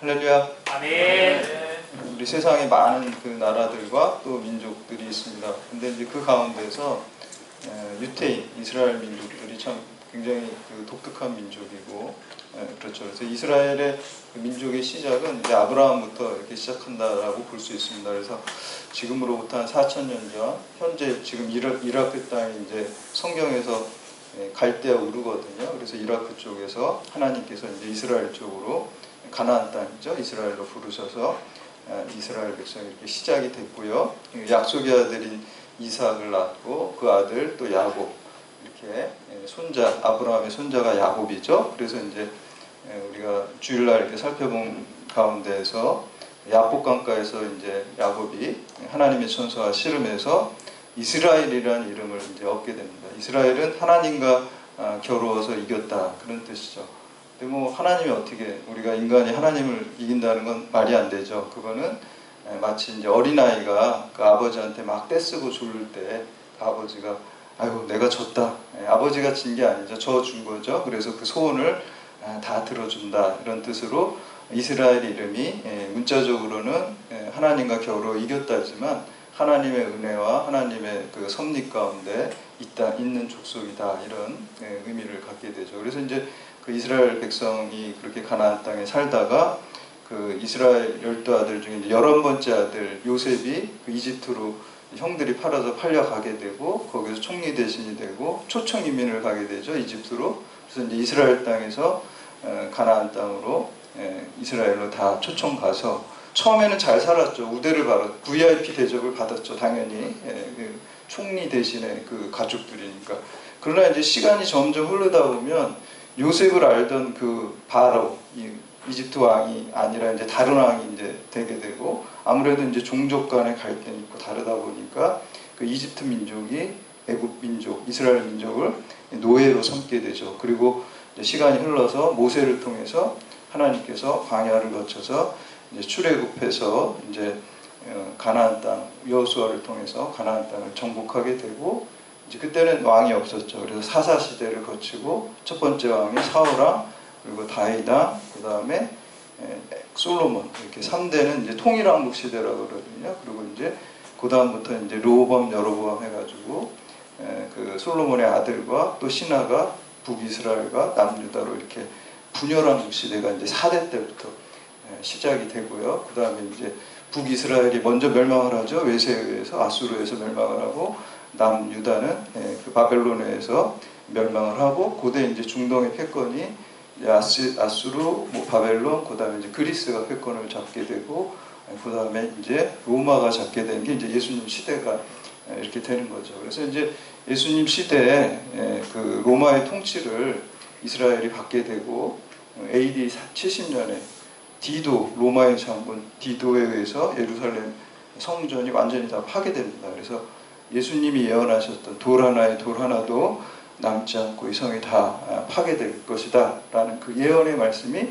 할렐루야. 아멘. 우리 세상에 많은 그 나라들과 또 민족들이 있습니다. 근데 이제 그 가운데서 에, 유태인, 이스라엘 민족들이 참 굉장히 그 독특한 민족이고 에, 그렇죠. 그래서 이스라엘의 그 민족의 시작은 이제 아브라함부터 이렇게 시작한다라고 볼 수 있습니다. 그래서 지금으로부터 한 4천 년 전, 현재 지금 이라, 이라크 땅이 이제 성경에서 에, 갈대아 우르거든요. 그래서 이라크 쪽에서 하나님께서 이제 이스라엘 쪽으로 가나안 땅이죠. 이스라엘로 부르셔서 어, 이스라엘 백성이 이렇게 시작이 됐고요. 약속의 아들인 이삭을 낳고 그 아들 또 야곱 이렇게 예, 손자 아브라함의 손자가 야곱이죠. 그래서 이제 예, 우리가 주일날 이렇게 살펴본 가운데에서 야복 강가에서 이제 야곱이 하나님의 천사와 씨름해서 이스라엘이라는 이름을 이제 얻게 됩니다. 이스라엘은 하나님과 아, 겨루어서 이겼다 그런 뜻이죠. 근데 뭐 하나님이 어떻게 우리가 인간이 하나님을 이긴다는 건 말이 안 되죠. 그거는 에, 마치 이제 어린아이가 그 아버지한테 막 떼쓰고 졸릴 때 그 아버지가 아이고 내가 졌다. 에, 아버지가 진 게 아니죠. 저 준 거죠. 그래서 그 소원을 아, 다 들어준다. 이런 뜻으로 이스라엘 이름이 에, 문자적으로는 에, 하나님과 겨루 이겼다지만 하나님의 은혜와 하나님의 그 섭리 가운데 있다 있는 족속이다 이런 에, 의미를 갖게 되죠. 그래서 이제 그 이스라엘 백성이 그렇게 가나안 땅에 살다가 그 이스라엘 열두 아들 중에 열한 번째 아들 요셉이 그 이집트로 형들이 팔아서 팔려가게 되고 거기서 총리 대신이 되고 초청 이민을 가게 되죠 이집트로. 그래서 이제 이스라엘 땅에서 어, 가나안 땅으로 예, 이스라엘로 다 초청 가서 처음에는 잘 살았죠. 우대를 받았 VIP 대접을 받았죠 당연히. 예, 그 총리 대신에 그 가족들이니까. 그러나 이제 시간이 점점 흐르다 보면 요셉을 알던 그 바로 이 이집트 왕이 아니라 이제 다른 왕이 이제 되게 되고 아무래도 이제 종족 간의 갈등이 있고 다르다 보니까 그 이집트 민족이 애굽 민족, 이스라엘 민족을 노예로 삼게 되죠. 그리고 시간이 흘러서 모세를 통해서 하나님께서 광야를 거쳐서 이제 출애굽해서 이제 어, 가나안 땅 여호수아를 통해서 가나안 땅을 정복하게 되고 이제 그때는 왕이 없었죠. 그래서 사사 시대를 거치고 첫 번째 왕이 사울왕 그리고 다이다 그 다음에 솔로몬 이렇게 3대는 이제 통일왕국 시대라고 그러거든요. 그리고 이제 그 다음부터 이제 로보암 여로보암 해가지고 에, 그 솔로몬의 아들과 또 신하가 북이스라엘과 남유다로 이렇게 분열왕국 시대가 이제 4대 때부터 에, 시작이 되고요. 그 다음에 이제 북이스라엘이 먼저 멸망을 하죠. 외세에 의해서 아수르에서 멸망을 하고 남 유다는 에, 그 바벨론에서 멸망을 하고 고대 이제 중동의 패권이 이제 아스, 아수르, 뭐 바벨론, 그다음에 이제 그리스가 패권을 잡게 되고, 그다음에 이제 로마가 잡게 된 게 이제 예수님 시대가 이렇게 되는 거죠. 그래서 이제 예수님 시대에 에, 그 로마의 통치를 이스라엘이 받게 되고 AD 70년에 디도 로마의 장군 디도에 의해서 예루살렘 성전이 완전히 다 파괴됩니다. 그래서 예수님이 예언하셨던 돌 하나에 돌 하나도 남지 않고 이 성이 다 아, 파괴될 것이다 라는 그 예언의 말씀이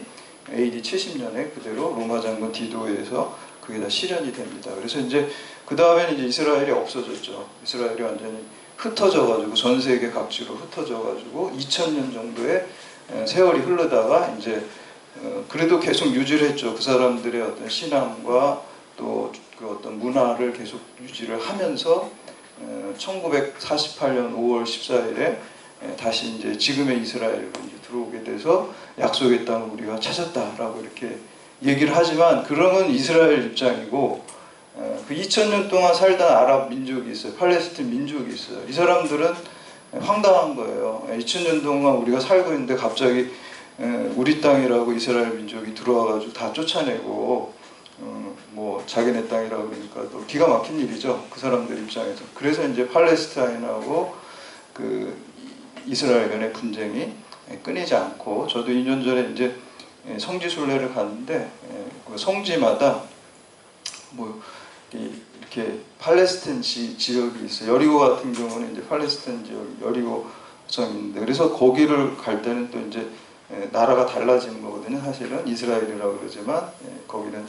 AD 70년에 그대로 로마 장군 디도에서 그게 다 실현이 됩니다. 그래서 이제 그 다음에는 이제 이스라엘이 없어졌죠. 이스라엘이 완전히 흩어져가지고 전 세계 각지로 흩어져가지고 2000년 정도의 에, 세월이 흐르다가 이제 어, 그래도 계속 유지를 했죠. 그 사람들의 어떤 신앙과 또 그 어떤 문화를 계속 유지를 하면서 어, 1948년 5월 14일에 예, 다시 이제 지금의 이스라엘로 이제 들어오게 돼서 약속의 땅을 우리가 찾았다라고 이렇게 얘기를 하지만 건 이스라엘 입장이고 어, 그 2000년 동안 살던 아랍 민족이 있어요. 팔레스틴 민족이 있어요. 이 사람들은 황당한 거예요. 2000년 동안 우리가 살고 있는데 갑자기 에, 우리 땅이라고 이스라엘 민족이 들어와가지고 다 쫓아내고 어, 뭐 자기네 땅이라고 그러니까 또 기가 막힌 일이죠. 그 사람들 입장에서. 그래서 이제 팔레스타인하고 그 이스라엘 간의 분쟁이 끊이지 않고 저도 2년 전에 이제 성지 순례를 갔는데 그 성지마다 뭐 이렇게 팔레스타인 지, 지역이 있어요. 여리고 같은 경우는 이제 팔레스타인 지역 여리고 성인데 그래서 거기를 갈 때는 또 이제 나라가 달라지는 거거든요. 사실은 이스라엘이라고 그러지만 거기는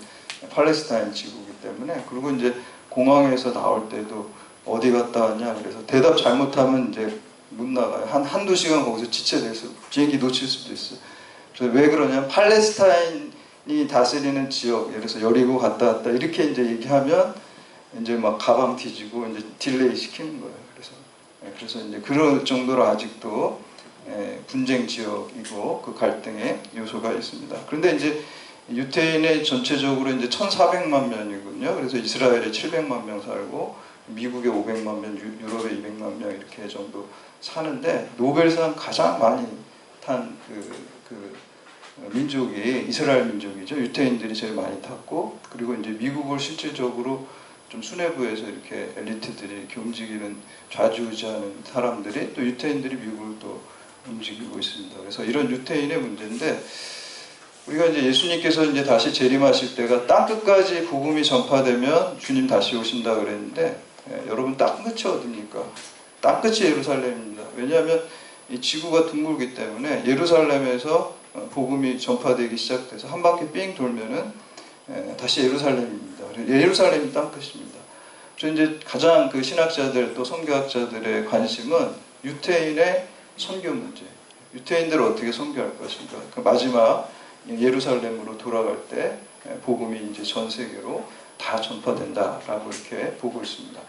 팔레스타인 지구이기 때문에 그리고 이제 공항에서 나올 때도 어디 갔다 왔냐 그래서 대답 잘못하면 이제 못 나가요. 한 한두 시간 거기서 지체돼서 비행기 놓칠 수도 있어요. 그래서 왜 그러냐면 팔레스타인이 다스리는 지역, 예를 들어서 여리고 갔다 왔다 이렇게 이제 얘기하면 이제 막 가방 뒤지고 이제 딜레이 시키는 거예요. 그래서 예, 그래서 이제 그럴 정도로 아직도 예, 분쟁 지역이고 그 갈등의 요소가 있습니다. 그런데 이제 유태인의 전체적으로 이제 1,400만 명이군요. 그래서 이스라엘에 700만 명 살고 미국에 500만 명, 유- 유럽에 200만 명 이렇게 정도 사는데 노벨상 가장 많이 탄그 그 민족이 이스라엘 민족이죠. 유태인들이 제일 많이 탔고 그리고 이제 미국을 실질적으로 좀 수뇌부에서 이렇게 엘리트들이 이렇게 움직이는 좌지우지하는 사람들이 또 유태인들이 미국을 또 움직이고 있습니다. 그래서 이런 유태인의 문제인데 우리가 이제 예수님께서 이제 다시 재림하실 때가 땅 끝까지 복음이 전파되면 주님 다시 오신다 그랬는데 예, 여러분 땅 끝이 어딥니까? 땅 끝이 예루살렘입니다. 왜냐하면 이 지구가 둥글기 때문에 예루살렘에서 어, 복음이 전파되기 시작돼서 한 바퀴 삥 돌면은 예, 다시 예루살렘입니다. 그래서 예루살렘이 땅 끝입니다. 저 이제 가장 그 신학자들 또 선교학자들의 관심은 유태인의 선교 문제. 유태인들을 어떻게 선교할 것인가. 그 마지막 예루살렘으로 돌아갈 때 예, 복음이 이제 전 세계로 다 전파된다라고 이렇게 보고 있습니다.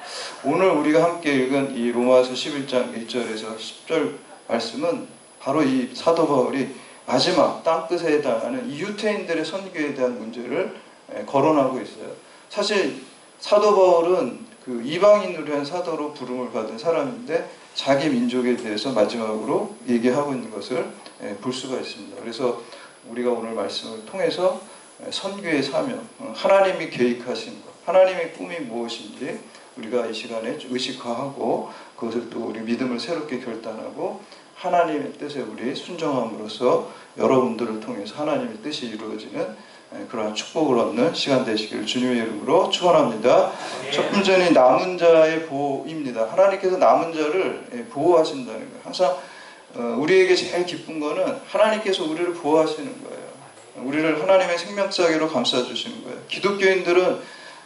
오늘 우리가 함께 읽은 이 로마서 11장 1절에서 10절 말씀은 바로 이 사도 바울이 마지막 땅 끝에 해당하는 이 유태인들의 선교에 대한 문제를 예, 거론하고 있어요. 사실 사도 바울은 그 이방인으로 위한 사도로 부름을 받은 사람인데 자기 민족에 대해서 마지막으로 얘기하고 있는 것을 예, 볼 수가 있습니다. 그래서 우리가 오늘 말씀을 통해서 예, 선교의 사명, 어, 하나님이 계획하신 것, 하나님의 꿈이 무엇인지 우리가 이 시간에 좀 의식화하고 그것을 또 우리 믿음을 새롭게 결단하고 하나님의 뜻에 우리 순종함으로써 여러분들을 통해서 하나님의 뜻이 이루어지는 예, 그러한 축복을 얻는 시간 되시기를 주님의 이름으로 축원합니다. 첫 번째는 남은 자의 보호입니다. 하나님께서 남은 자를 예, 보호하신다는 거예요. 항상 어, 우리에게 제일 기쁜 거는 하나님께서 우리를 보호하시는 거예요. 우리를 하나님의 생명사기로 감싸주시는 거예요. 기독교인들은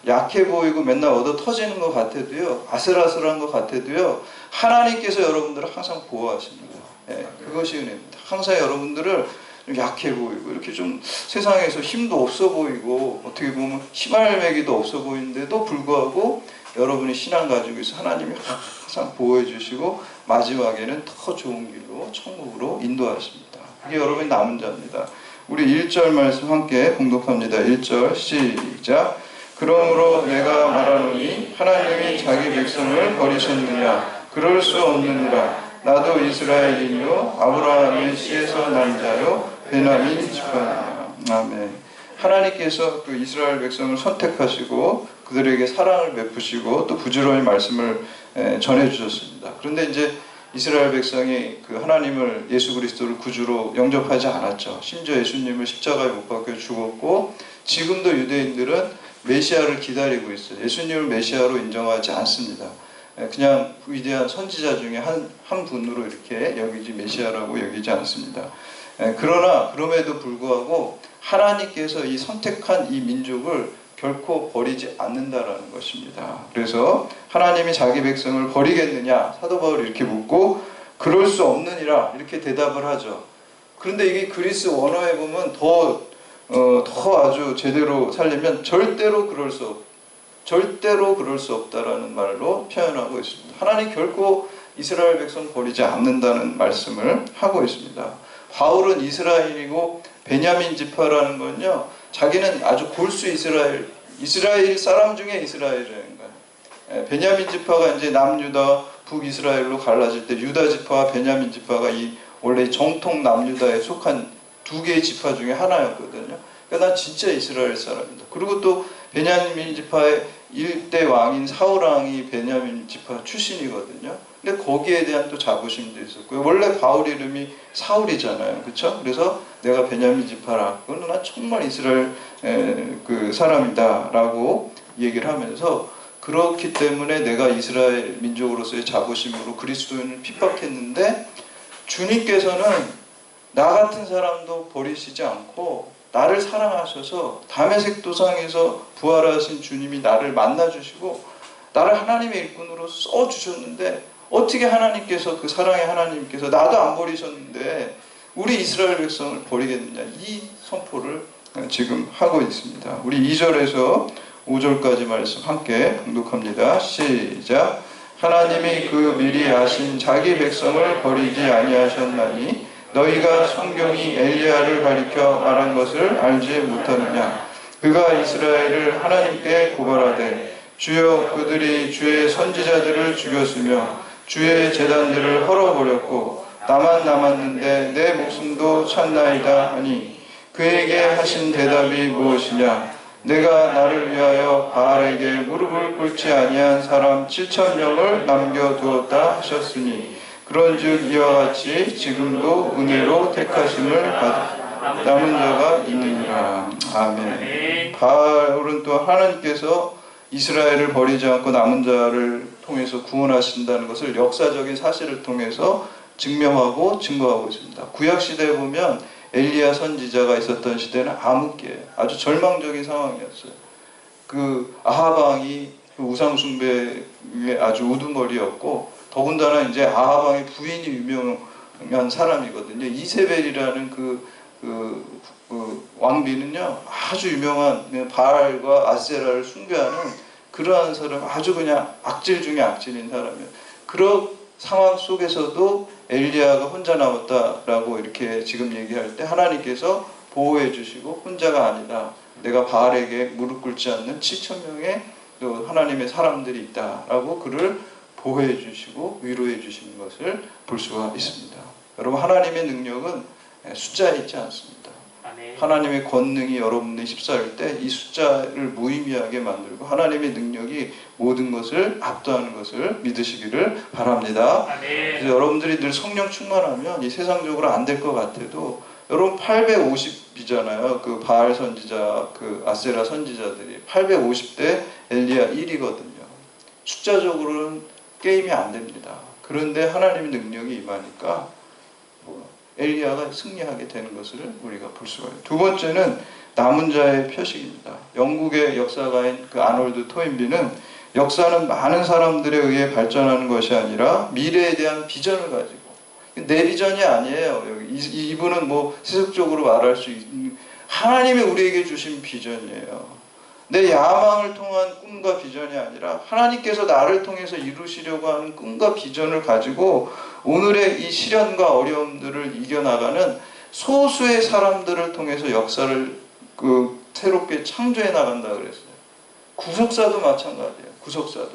약해 보이고 맨날 얻어 터지는 것 같아도요, 아슬아슬한 것 같아도요, 하나님께서 여러분들을 항상 보호하십니다. 예, 그것이 은혜입니다. 항상 여러분들을 좀 약해 보이고 이렇게 좀 세상에서 힘도 없어 보이고 어떻게 보면 희말매기도 없어 보이는데도 불구하고 여러분이 신앙 가지고 있어 하나님이 항상 보호해 주시고 마지막에는 더 좋은 길로 천국으로 인도하십니다. 이게 여러분의 남은 자입니다. 우리 1절 말씀 함께 공독합니다. 1절 시작. 그러므로 내가 말하노니 하나님이 자기 백성을 버리셨느냐 그럴 수 없느니라 나도 이스라엘이요 아브라함의 씨에서 난 자요 베냐민 지파니라 아멘 하나님께서 그 이스라엘 백성을 선택하시고 그들에게 사랑을 베푸시고 또 부지런히 말씀을 에, 전해 주셨습니다 그런데 이제 이스라엘 백성이 그 하나님을 예수 그리스도를 구주로 영접하지 않았죠 심지어 예수님을 십자가에 못 박혀 죽었고 지금도 유대인들은 메시아를 기다리고 있어요. 예수님을 메시아로 인정하지 않습니다. 예, 그냥 위대한 선지자 중에 한, 한 분으로 이렇게 여기지 메시아라고 여기지 않습니다. 예, 그러나 그럼에도 불구하고 하나님께서 이 선택한 이 민족을 결코 버리지 않는다라는 것입니다. 그래서 하나님이 자기 백성을 버리겠느냐 사도 바울이 이렇게 묻고 그럴 수 없느니라 이렇게 대답을 하죠. 그런데 이게 그리스 원어에 보면 더 어, 더 아주 제대로 살리면 절대로 그럴 수 없, 절대로 그럴 수 없다라는 말로 표현하고 있습니다. 하나님 결코 이스라엘 백성 버리지 않는다는 말씀을 하고 있습니다. 바울은 이스라엘이고 베냐민 지파라는 건요, 자기는 아주 골수 이스라엘, 이스라엘 사람 중에 거예요. 예, 베냐민 지파가 이제 남유다, 북이스라엘로 갈라질 때 유다 지파와 베냐민 지파가 이 원래 정통 남유다에 속한 두 개의 지파 중에 하나였거든요. 그러니까 난 진짜 이스라엘 사람이다. 그리고 또 베냐민 지파의 일대 왕인 사울 왕이 베냐민 지파 출신이거든요. 근데 거기에 대한 또 자부심도 있었고요. 원래 바울 이름이 사울이잖아요. 그렇죠? 그래서 내가 베냐민 지파라. 그건 난 정말 이스라엘 에, 그 사람이다라고 얘기를 하면서 그렇기 때문에 내가 이스라엘 민족으로서의 자부심으로 그리스도인을 핍박했는데 주님께서는 나 같은 사람도 버리시지 않고 나를 사랑하셔서 담에색 도상에서 부활하신 주님이 나를 만나 주시고 나를 하나님의 일꾼으로 써 주셨는데 어떻게 하나님께서 그 사랑의 하나님께서 나도 안 버리셨는데 우리 이스라엘 백성을 버리겠느냐 이 선포를 지금 하고 있습니다. 우리 2절에서 5절까지 말씀 함께 공독합니다. 시작. 하나님이 그 미리 아신 자기 백성을 버리지 아니하셨나니 너희가 성경이 엘리야를 가리켜 말한 것을 알지 못하느냐? 그가 이스라엘을 하나님께 고발하되 주여 그들이 주의 선지자들을 죽였으며 주의 재단들을 헐어버렸고 나만 남았는데 내 목숨도 찾나이다 하니 그에게 하신 대답이 무엇이냐? 내가 나를 위하여 바알에게 무릎을 꿇지 아니한 사람 7천 명을 남겨두었다 하셨으니 그런즉 이와 같이 지금도 은혜로 택하심을 받 남은 자가 있느니라 아멘. 바울은 또 하나님께서 이스라엘을 버리지 않고 남은 자를 통해서 구원하신다는 것을 역사적인 사실을 통해서 증명하고 증거하고 있습니다. 구약 시대에 보면 엘리야 선지자가 있었던 시대는 암흑기에 아주 절망적인 상황이었어요. 그 아하방이 그 우상 숭배의 아주 우두머리였고 더군다나 이제 아하방의 부인이 유명한 사람이거든요. 이세벨이라는 그, 그, 그 왕비는요 아주 유명한 바알과 아세라를 숭배하는 그러한 사람 아주 그냥 악질 중에 악질인 사람이에요. 그런 상황 속에서도 엘리야가 혼자 남았다라고 이렇게 지금 얘기할 때 하나님께서 보호해 주시고 혼자가 아니다. 내가 바알에게 무릎 꿇지 않는 7천 명의 또 하나님의 사람들이 있다라고 그를 보호해 주시고 위로해 주시는 것을 볼 수가 있습니다. 여러분 하나님의 능력은 숫자에 있지 않습니다. 하나님의 권능이 여러분의 휩싸일 때 이 숫자를 무의미하게 만들고 하나님의 능력이 모든 것을 압도하는 것을 믿으시기를 바랍니다. 그래서. 여러분들이 늘 성령 충만하면 이 세상적으로 안 될 것 같아도 여러분 850이잖아요. 그 바알 선지자, 그 아세라 선지자들이 850대 엘리야 1이거든요. 숫자적으로는 게임이 안 됩니다. 그런데 하나님의 능력이 임하니까 뭐 엘리야가 승리하게 되는 것을 우리가 볼 수가 있어요. 두 번째는 남은 자의 표식입니다. 영국의 역사가인 그 아놀드 토인비는 역사는 많은 사람들에 의해 발전하는 것이 아니라 미래에 대한 비전을 가지고 내 비전이 아니에요. 여기 이- 이분은 뭐 세속적으로 말할 수 있는 하나님이 우리에게 주신 비전이에요. 내 야망을 통한 꿈과 비전이 아니라 하나님께서 나를 통해서 이루시려고 하는 꿈과 비전을 가지고 오늘의 이 시련과 어려움들을 이겨나가는 소수의 사람들을 통해서 역사를 그 새롭게 창조해 나간다 그랬어요. 구속사도 마찬가지예요. 구속사도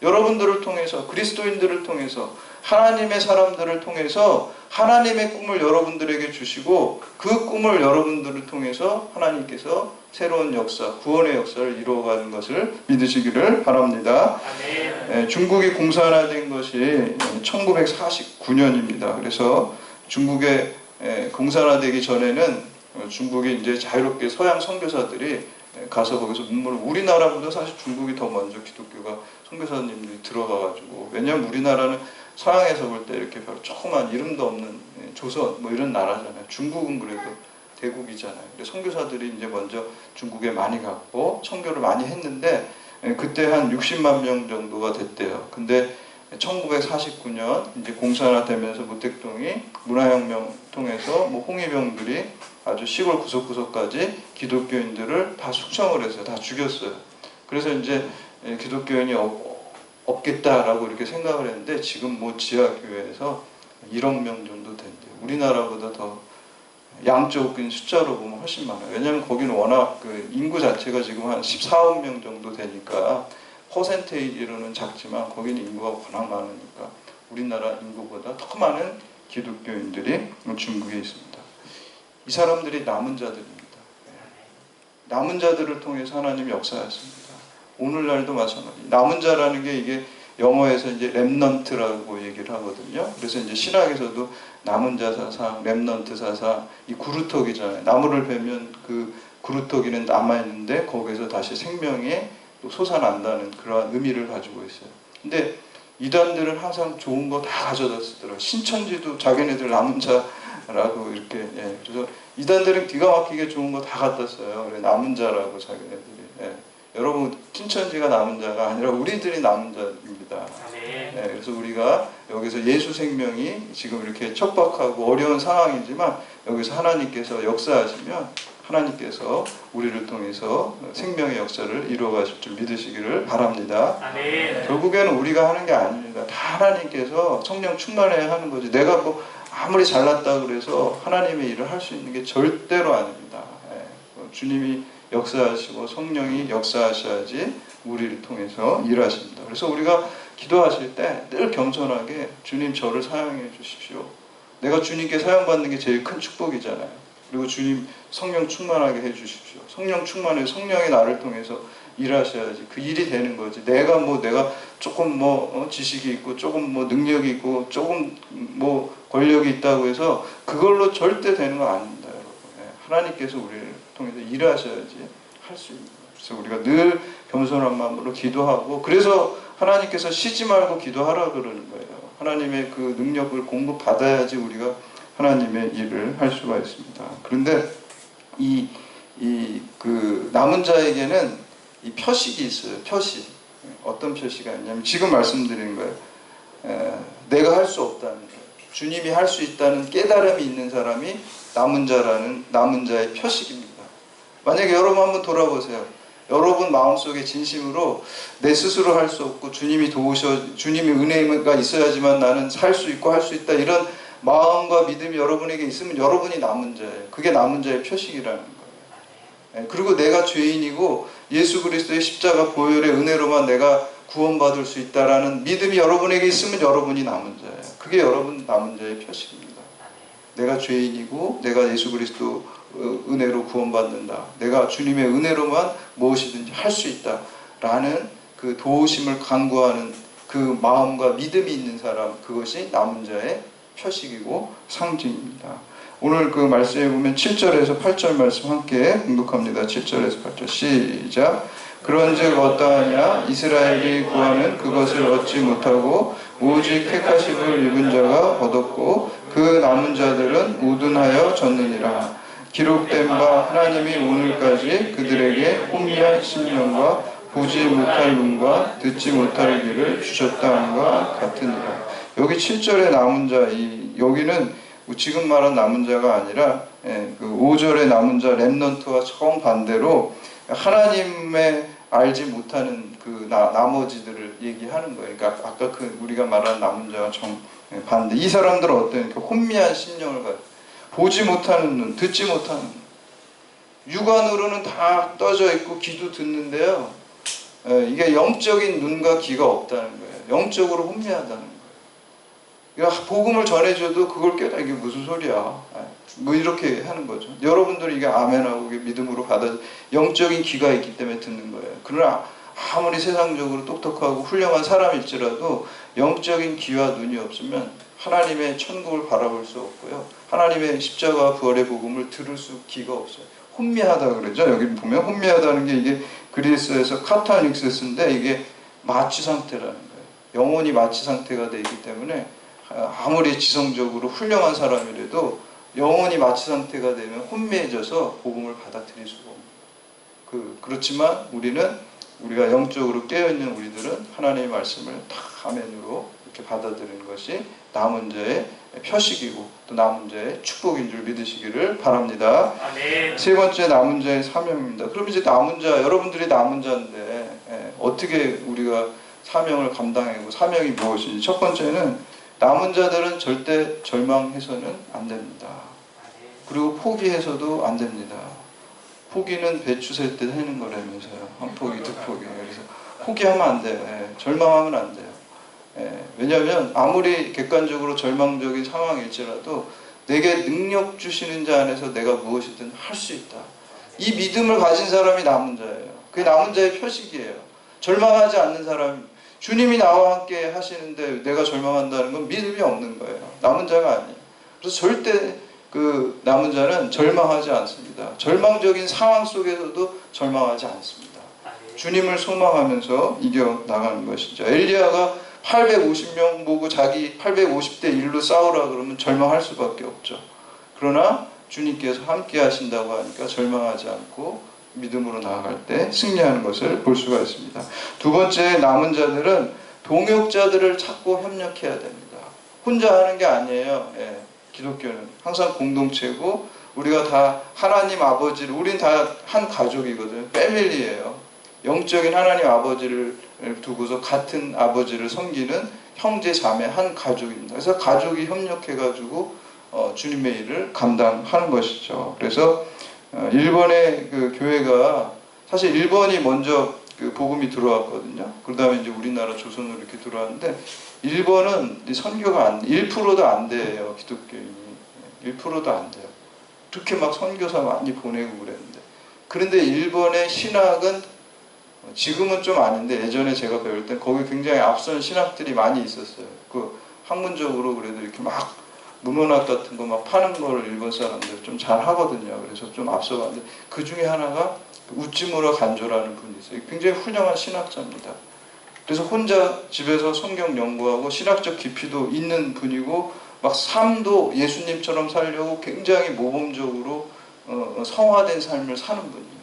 여러분들을 통해서 그리스도인들을 통해서 하나님의 사람들을 통해서 하나님의 꿈을 여러분들에게 주시고 그 꿈을 여러분들을 통해서 하나님께서 새로운 역사, 구원의 역사를 이루어가는 것을 믿으시기를 바랍니다. 예, 중국이 공산화된 것이 1949년입니다. 그래서 중국에 예, 공산화되기 전에는 어, 중국이 이제 자유롭게 서양 선교사들이 예, 가서 거기서 문물을 우리나라보다 사실 중국이 더 먼저 기독교가 선교사님들이 들어가가지고 왜냐하면 우리나라는 서양에서 볼 때 이렇게 별 조그만 이름도 없는 예, 조선 뭐 이런 나라잖아요. 중국은 그래도 대국이잖아요. 근데 선교사들이 이제 먼저 중국에 많이 갔고 선교를 많이 했는데 예, 그때 한 60만 명 정도가 됐대요. 근데 1949년 이제 공산화 되면서 무택동이 문화혁명 통해서 뭐 홍위병들이 아주 시골 구석구석까지 기독교인들을 다 숙청을 해서 다 죽였어요. 그래서 이제 예, 기독교인이 없, 없겠다라고 이렇게 생각을 했는데 지금 뭐 지하교회에서 1억 명 정도 된대요. 우리나라보다 더 양쪽인 숫자로 보면 훨씬 많아요. 왜냐하면 거기는 워낙 그 인구 자체가 지금 한 14억 명 정도 되니까 퍼센테이지로는 작지만 거기는 인구가 워낙 많으니까 우리나라 인구보다 더 많은 기독교인들이 중국에 있습니다. 이 사람들이 남은 자들입니다. 남은 자들을 통해서 하나님이 역사하십니다. 오늘날도 마찬가지. 남은 자라는 게 이게 영어에서 이제 렘넌트라고 얘기를 하거든요. 그래서 이제 신학에서도 남은 자 사상, 렘넌트 사상, 이 구루터기잖아요. 나무를 베면 그 구루터기는 남아 있는데 거기서 다시 생명이 또 솟아난다는 그러한 의미를 가지고 있어요. 근데 이단들은 항상 좋은 거 다 가져다 쓰더라고요. 신천지도 자기네들 남은 자라고 이렇게 예. 그래서 이단들은 기가 막히게 좋은 거 다 갖다 써요. 그래 남은 자라고 자기네들이. 예. 여러분 신천지가 남은 자가 아니라 우리들이 남은 자입 아멘. 네, 그래서 우리가 여기서 예수 생명이 지금 이렇게 척박하고 어려운 상황이지만 여기서 하나님께서 역사하시면 하나님께서 우리를 통해서 생명의 역사를 이루어 가실 줄 믿으시기를 바랍니다. 아멘. 결국에는 우리가 하는 게 아닙니다. 다 하나님께서 성령 충만해야 하는 거지. 내가 뭐 아무리 잘났다 그래서 하나님의 일을 할 수 있는 게 절대로 아닙니다. 예. 주님이 역사하시고 성령이 역사하셔야지 우리를 통해서 일하십니다. 그래서 우리가 기도하실 때 늘 겸손하게 주님 저를 사용해 주십시오. 내가 주님께 사용받는 게 제일 큰 축복이잖아요. 그리고 주님 성령 충만하게 해 주십시오. 성령 충만해 성령이 나를 통해서 일하셔야지 그 일이 되는 거지. 내가 뭐 내가 조금 뭐 어, 지식이 있고 조금 뭐 능력이 있고 조금 뭐 권력이 있다고 해서 그걸로 절대 되는 거 아닙니다, 여러분. 예, 하나님께서 우리를 통해서 일하셔야지 할 수 있는 거예요. 그래서 우리가 늘 겸손한 마음으로 기도하고 그래서 하나님께서 쉬지 말고 기도하라 그러는 거예요. 하나님의 그 능력을 공급 받아야지 우리가 하나님의 일을 할 수가 있습니다. 그런데 이 이 그 남은 자에게는 이 표식이 있어요. 표식. 어떤 표시가 있냐면 지금 말씀드린 거예요. 에, 내가 할 수 없다는 거예요. 주님이 할 수 있다는 깨달음이 있는 사람이 남은 자라는 남은 자의 표식입니다. 만약에 여러분 한번 돌아보세요. 여러분 마음속에 진심으로 내 스스로 할 수 없고 주님이 도우셔 주님의 은혜가 있어야지만 나는 살 수 있고 할 수 있다 이런 마음과 믿음이 여러분에게 있으면 여러분이 남은 자예요. 그게 남은 자의 표식이라는 거예요. 예, 그리고 내가 죄인이고 예수 그리스도의 십자가 보혈의 은혜로만 내가 구원받을 수 있다라는 믿음이 여러분에게 있으면 여러분이 남은 자예요. 그게 여러분 남은 자의 표식입니다. 내가 죄인이고 내가 예수 그리스도 어, 은혜로 구원받는다. 내가 주님의 은혜로만 무엇이든지 할 수 있다 라는 그 도우심을 간구하는 그 마음과 믿음이 있는 사람 그것이 남은 자의 표식이고 상징입니다. 오늘 그 말씀에 보면 7절에서 8절 말씀 함께 공독합니다. 7절에서 8절 시작. 그런즉 어떠하냐 이스라엘이 구하는 그것을 얻지 못하고 오직 택하심을 입은 자가 얻었고 그 남은 자들은 우둔하여 졌느니라. 기록된 바 하나님이 오늘까지 그들에게 혼미한 심령과 보지 못할 눈과 듣지 못할 귀를 주셨다 함과 같으니라. 여기 7절의 남은 자, 이, 여기는 지금 말한 남은 자가 아니라 예, 그 5절의 남은 자 렘넌트와 정반대로 하나님의 알지 못하는 그 나, 나머지들을 얘기하는 거예요. 그러니까 아까 그 우리가 말한 남은 자와 정 예, 반대. 이 사람들은 어떤 그 혼미한 심령을 가지고 보지 못하는 눈, 듣지 못하는 눈. 육안으로는 다 떠져 있고 귀도 듣는데요. 예, 이게 영적인 눈과 귀가 없다는 거예요. 영적으로 혼미하다는 거예요. 복음을 전해줘도 그걸 깨닫 이게 무슨 소리야. 예, 뭐 이렇게 하는 거죠. 여러분들이 이게 아멘하고 믿음으로 받아 영적인 귀가 있기 때문에 듣는 거예요. 그러나 아무리 세상적으로 똑똑하고 훌륭한 사람일지라도 영적인 귀와 눈이 없으면 하나님의 천국을 바라볼 수 없고요. 하나님의 십자가 부활의 복음을 들을 수 기가 없어요. 혼미하다 그러죠. 여기 보면 혼미하다는 게 이게 그리스에서 카타닉스인데 이게 마취 상태라는 거예요. 영혼이 마취 상태가 되기 때문에 아무리 지성적으로 훌륭한 사람이라도 영혼이 마취 상태가 되면 혼미해져서 복음을 받아들일 수가 없는 그 그렇지만 우리는 우리가 영적으로 깨어 있는 우리들은 하나님의 말씀을 다 아멘으로 이렇게 받아들이는 것이 남은 자의 표식이고 또 남은 자의 축복인 줄 믿으시기를 바랍니다. 아멘. 세 번째 남은 자의 사명입니다. 그럼 이제 남은 자 여러분들이 남은 자인데 예, 어떻게 우리가 사명을 감당하고 사명이 무엇인지 첫 번째는 남은 자들은 절대 절망해서는 안 됩니다. 그리고 포기해서도 안 됩니다. 포기는 배추 셀때 하는 거라면서요. 한 포기, 두 포기. 그래서 포기하면 안 돼요. 예, 절망하면 안 돼요. 예, 왜냐하면 아무리 객관적으로 절망적인 상황일지라도 내게 능력 주시는 자 안에서 내가 무엇이든 할 수 있다. 이 믿음을 가진 사람이 남은 자예요. 그게 남은 자의 표식이에요. 절망하지 않는 사람, 주님이 나와 함께 하시는데 내가 절망한다는 건 믿음이 없는 거예요. 남은 자가 아니에요. 그래서 절대 그 남은 자는 절망하지 않습니다. 절망적인 상황 속에서도 절망하지 않습니다. 주님을 소망하면서 이겨 나가는 것이죠. 엘리야가 850명 보고 자기 850대 1로 싸우라 그러면 절망할 수밖에 없죠. 그러나 주님께서 함께 하신다고 하니까 절망하지 않고 믿음으로 나아갈 때 승리하는 것을 볼 수가 있습니다. 두 번째 남은 자들은 동역자들을 찾고 협력해야 됩니다. 혼자 하는 게 아니에요. 예. 기독교는 항상 공동체고 우리가 다 하나님 아버지를 우린 다 한 가족이거든요. 패밀리예요. 영적인 하나님 아버지를 두고서 같은 아버지를 섬기는 형제 자매 한 가족입니다. 그래서 가족이 협력해가지고 어, 주님의 일을 감당하는 것이죠. 그래서 어, 일본의 그 교회가 사실 일본이 먼저 그 복음이 들어왔거든요. 그다음에 이제 우리나라 조선으로 이렇게 들어왔는데 일본은 이 선교가 안 1%도 안 돼요 기독교인이 1%도 안 돼요. 그렇게 막 선교사 많이 보내고 그랬는데 그런데 일본의 신학은 지금은 좀 아닌데 예전에 제가 배울 땐 거기 굉장히 앞선 신학들이 많이 있었어요. 그 학문적으로 그래도 이렇게 막 문헌학 같은 거 막 파는 거를 일본 사람들 좀 잘 하거든요. 그래서 좀 앞서가는데 그 중에 하나가 우찌무라 간조라는 분이 있어요. 굉장히 훌륭한 신학자입니다. 그래서 혼자 집에서 성경 연구하고 신학적 깊이도 있는 분이고 막 삶도 예수님처럼 살려고 굉장히 모범적으로 어, 성화된 삶을 사는 분이에요.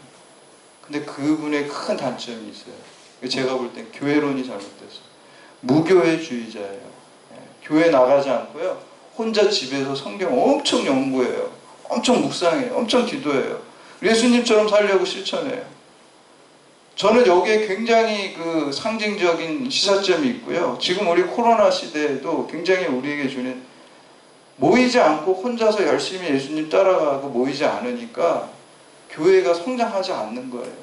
근데 그분의 큰 단점이 있어요. 제가 볼 땐 교회론이 잘못됐어요. 무교회주의자예요. 예, 교회 나가지 않고요. 혼자 집에서 성경 엄청 연구해요. 엄청 묵상해요. 엄청 기도해요. 예수님처럼 살려고 실천해요. 저는 여기에 굉장히 그 상징적인 시사점이 있고요. 지금 우리 코로나 시대에도 굉장히 우리에게 주는 모이지 않고 혼자서 열심히 예수님 따라가고 모이지 않으니까 교회가 성장하지 않는 거예요.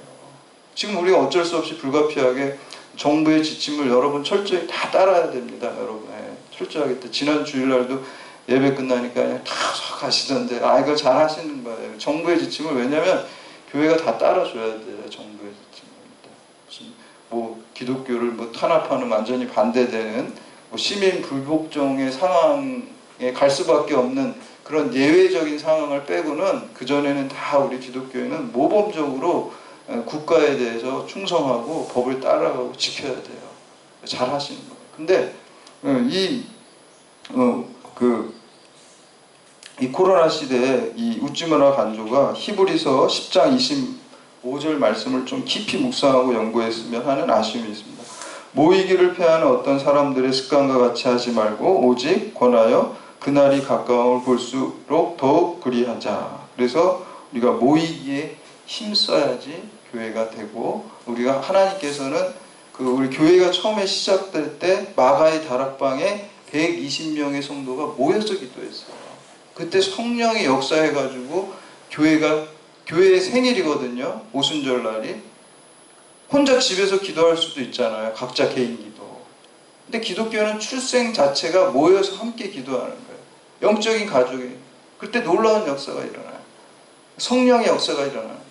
지금 우리가 어쩔 수 없이 불가피하게 정부의 지침을 여러분 철저히 다 따라야 됩니다. 여러분 예, 철저하게 지난 주일날도 예배 끝나니까 그냥 다 가시던데 아 이거 잘 하시는 거예요. 정부의 지침을 왜냐하면 교회가 다 따라줘야 돼요. 정부의 지침을 무슨 뭐 기독교를 뭐 탄압하는 완전히 반대되는 뭐 시민 불복종의 상황에 갈 수밖에 없는 그런 예외적인 상황을 빼고는 그 전에는 다 우리 기독교회는 모범적으로 어, 국가에 대해서 충성하고 법을 따라가고 지켜야 돼요. 잘 하시는 거예요. 근데 어, 이 어, 그, 이 코로나 시대에 이 우찌문화 간조가 히브리서 10장 25절 말씀을 좀 깊이 묵상하고 연구했으면 하는 아쉬움이 있습니다. 모이기를 패하는 어떤 사람들의 습관과 같이 하지 말고 오직 권하여 그날이 가까움을 볼수록 더욱 그리하자. 그래서 우리가 모이기에 힘써야지 교회가 되고 우리가 하나님께서는 그 우리 교회가 처음에 시작될 때 마가의 다락방에 120명의 성도가 모여서 기도했어요. 그때 성령이 역사해가지고 교회가 교회의 생일이거든요. 오순절 날이 혼자 집에서 기도할 수도 있잖아요. 각자 개인 기도. 근데 기독교는 출생 자체가 모여서 함께 기도하는 거예요. 영적인 가족이. 그때 놀라운 역사가 일어나요. 성령의 역사가 일어나는 거예요.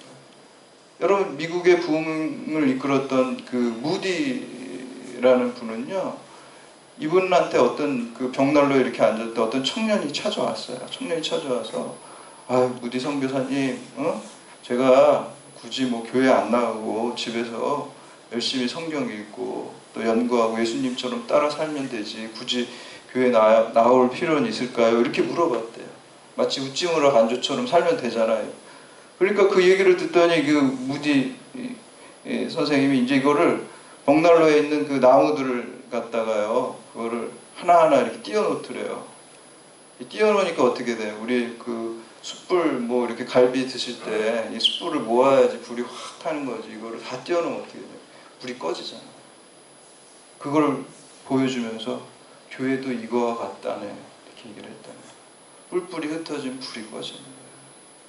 여러분 미국의 부흥을 이끌었던 그 무디라는 분은요. 이분한테 어떤 그 벽난로에 이렇게 때 어떤 청년이 찾아왔어요. 청년이 찾아와서 아 무디 선교사님, 어? 제가 굳이 뭐 교회 안 나가고 집에서 열심히 성경 읽고 또 연구하고 예수님처럼 따라 살면 되지 굳이 교회 나, 나올 필요는 있을까요? 이렇게 물어봤대요. 마치 우찌무라 간조처럼 살면 되잖아요. 그러니까 그 얘기를 듣더니 그 무디 선생님이 이제 이거를 벽난로에 있는 그 나무들을 갖다가요, 그거를 하나하나 이렇게 띄워놓더래요. 띄워놓으니까 어떻게 돼요? 우리 그 숯불 뭐 이렇게 갈비 드실 때 이 숯불을 모아야지 불이 확 타는 거지. 이거를 다 띄워놓으면 어떻게 돼요? 불이 꺼지잖아. 그걸 보여주면서 교회도 이거와 같다네. 이렇게 얘기를 했다네. 뿔뿔이 흩어진 불이 꺼지는 거예요.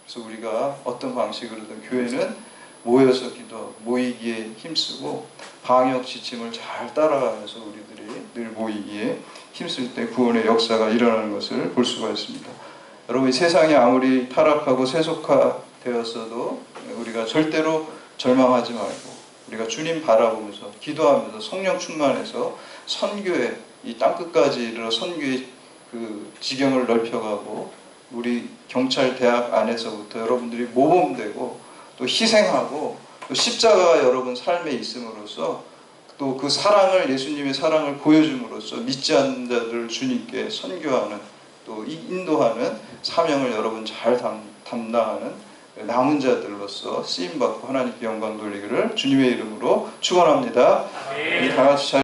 그래서 우리가 어떤 방식으로든 교회는 모여서 기도, 모이기에 힘쓰고 방역 지침을 잘 따라가면서 우리들이 늘 모이기에 힘쓸 때 구원의 역사가 일어나는 것을 볼 수가 있습니다. 여러분 세상이 아무리 타락하고 세속화되었어도 우리가 절대로 절망하지 말고 우리가 주님 바라보면서 기도하면서 성령 충만해서 선교에 이 땅끝까지 이르러 선교의 그 지경을 넓혀가고 우리 경찰 대학 안에서부터 여러분들이 모범되고 또 희생하고 또 십자가가 여러분 삶에 있음으로써 또 그 사랑을 예수님의 사랑을 보여줌으로써 믿지 않는 자들을 주님께 선교하는 또 인도하는 사명을 여러분 잘 담, 담당하는 남은 자들로서 쓰임 받고 하나님께 영광 돌리기를 주님의 이름으로 축원합니다. 우리 다 같이 잘